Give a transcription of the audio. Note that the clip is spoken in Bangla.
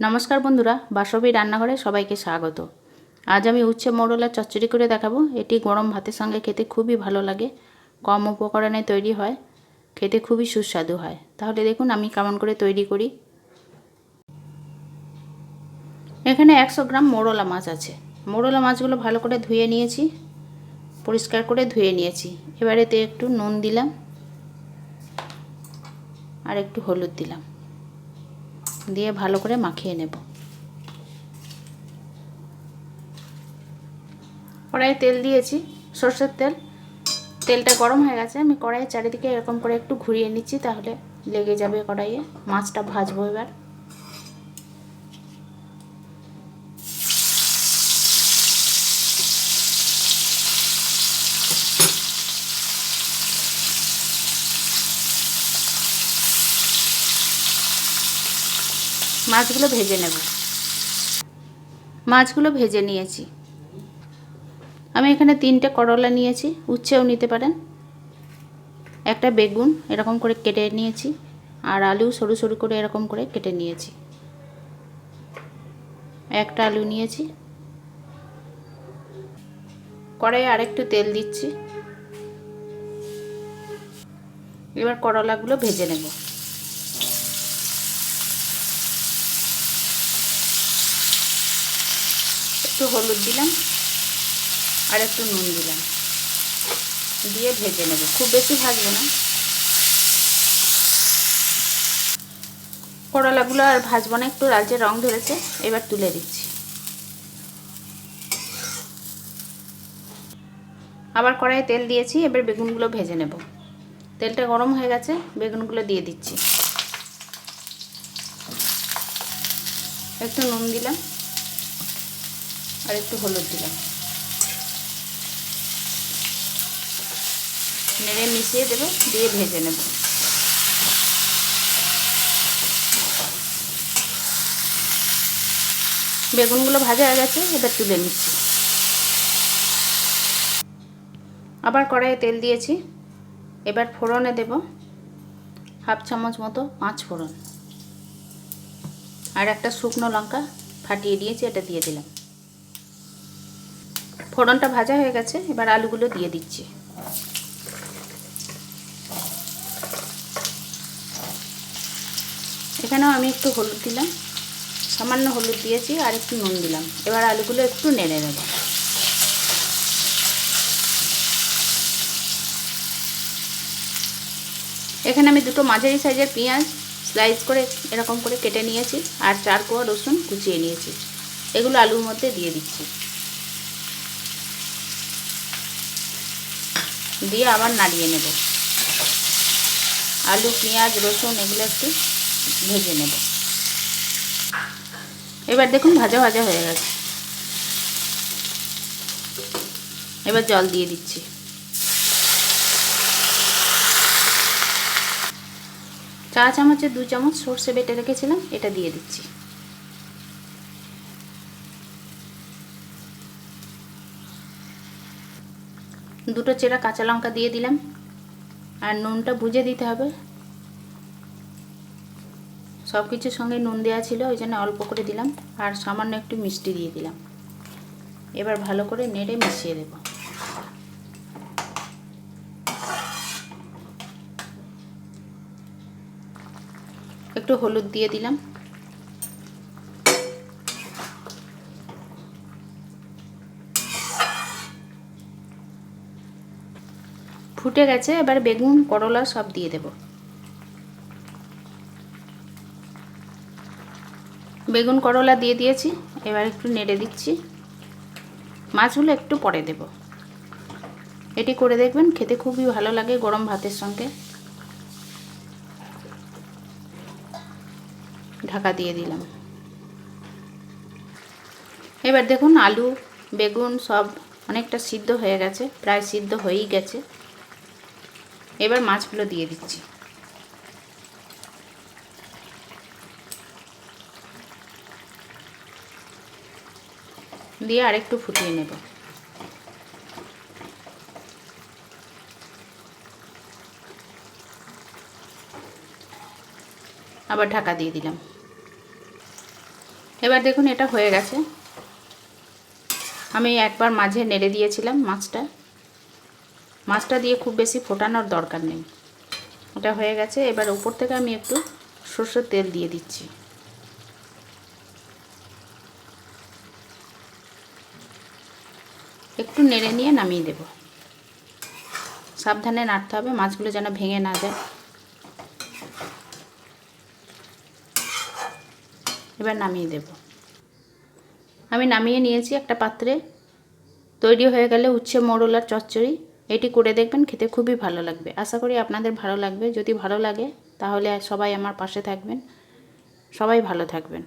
নমস্কার বন্ধুরা, বাসবী রান্নাঘরে সবাইকে স্বাগত। আজ আমি উচ্ছে মোড়লা চচ্চড়ি করে দেখাবো। এটি গরম ভাতের সঙ্গে খেতে খুবই ভালো লাগে। কম উপকরণে তৈরি হয়, খেতে খুবই সুস্বাদু হয়। তাহলে দেখুন আমি কেমন করে তৈরি করি। এখানে একশো গ্রাম মোড়লা মাছ আছে। মোড়লা মাছগুলো ভালো করে ধুয়ে নিয়েছি, পরিষ্কার করে ধুয়ে নিয়েছি। এবারেতে একটু নুন দিলাম, আর একটু হলুদ দিলাম। দিয়ে ভালো করে মাখিয়ে নেব। কড়াইয়ে তেল দিয়েছি, সর্ষের তেল। তেলটা গরম হয়ে গেছে, আমি কড়াইয়ের চারিদিকে এরকম করে একটু ঘুরিয়ে নিচ্ছি, তাহলে লেগে যাবে কড়াইয়ে। মাছটা ভাজবো এবার। মাছগুলো ভেজে নেব। মাছগুলো ভেজে নিয়েছি। আমি এখানে তিনটে করলা নিয়েছি, উচ্ছেও নিতে পারেন। একটা বেগুন এরকম করে কেটে নিয়েছি, আর আলু সরু সরু করে এরকম করে কেটে নিয়েছি। একটা আলু নিয়েছি। কড়াইয়ে আরেকটু তেল দিচ্ছি। এবার করলাগুলো ভেজে নেব। একটু হলুদ দিলাম আর একটু নুন দিলাম। দিয়ে ভেজে নেব। খুব বেশি ভাজবো না। করলাগুলো আর ভাজবো না, একটু লালচে রং ধরেছে, এবার তুলে দিচ্ছি। আবার কড়াইয়ে তেল দিয়েছি, এবার বেগুনগুলো ভেজে নেব। তেলটা গরম হয়ে গেছে, বেগুনগুলো দিয়ে দিচ্ছি। একটু নুন দিলাম। আর একটু হলুদ দিলাম। নেড়ে মিশিয়ে দেবো, দিয়ে ভেজে নেব। বেগুনগুলো ভাজা হয়ে গেছে, এবার তুলে নিচ্ছি। আবার কড়াইয়ে তেল দিয়েছি, এবার ফোড়নে দেব হাফ চামচ মতো পাঁচ ফোড়ন। আর একটা শুকনো লঙ্কা ফাটিয়ে দিয়েছি, এটা দিয়ে দিলাম। ফোড়নটা ভাজা হয়ে গেছে, এবার আলুগুলো দিয়ে দিচ্ছি। এখানেও আমি একটু হলুদ দিলাম, সামান্য হলুদ দিয়েছি আর একটু নুন দিলাম। এবার আলুগুলো একটু নেড়ে নেব। এখানে আমি দুটো মাঝারি সাইজের পেঁয়াজ স্লাইস করে এরকম করে কেটে নিয়েছি, আর চার কোয়া রসুন কুচিয়ে নিয়েছি। এগুলো আলুর মধ্যে দিয়ে দিচ্ছি। দিয়ে আবার নাড়িয়ে নেব। আলু, পেঁয়াজ, রসুন এগুলো একটু ভেজে নেব। এবার দেখুন ভাজা ভাজা হয়ে গেছে। এবার জল দিয়ে দিচ্ছি। চা চামচের দু চামচ সর্ষে বেটে রেখেছিলাম, এটা দিয়ে দিচ্ছি। দুটো চেরা কাঁচা লঙ্কা দিয়ে দিলাম। আর নুনটা বুঝে দিতে হবে। সব কিছুর সঙ্গে নুন দেওয়া ছিল, ওই জন্য অল্প করে দিলাম। আর সামান্য একটু মিষ্টি দিয়ে দিলাম। এবার ভালো করে নেড়ে মিশিয়ে দেব। একটু হলুদ দিয়ে দিলাম। ফুটে গেছে, এবার বেগুন, করলা সব দিয়ে দেব। বেগুন, করলা দিয়ে দিয়েছি, এবার একটু নেড়ে দিচ্ছি। মাছগুলো একটু পরে দেব। এটি করে দেখবেন, খেতে খুবই ভালো লাগে গরম ভাতের সঙ্গে। ঢাকা দিয়ে দিলাম। এবার দেখুন, আলু, বেগুন সব অনেকটা সিদ্ধ হয়ে গেছে, প্রায় সিদ্ধ হয়েই গেছে। এবার মাছগুলো দিয়ে দিচ্ছি। দিয়ে আরেকটু ফুটিয়ে নেব। আবার ঢাকা দিয়ে দিলাম। এবার দেখুন এটা হয়ে গেছে। আমি একবার মাঝে নেড়ে দিয়েছিলাম মাছটা। মাছটা দিয়ে খুব বেশি ফোটানোর দরকার নেই। ওটা হয়ে গেছে। এবার উপর থেকে আমি একটু সর্ষের তেল দিয়ে দিচ্ছি। একটু নেড়ে নিয়ে নামিয়ে দেব। সাবধানে নাড়তে হবে, মাছগুলো যেন ভেঙে না যায়। এবার নামিয়ে দেব। আমি নামিয়ে নিয়েছি একটা পাত্রে। তৈরি হয়ে গেলে উচ্ছে মোড়লার চচ্চড়ি। এটি করে দেখবেন, খেতে খুবই ভালো লাগবে। আশা করি আপনাদের ভালো লাগবে। যদি ভালো লাগে, তাহলে সবাই আমার পাশে থাকবেন। সবাই ভালো থাকবেন।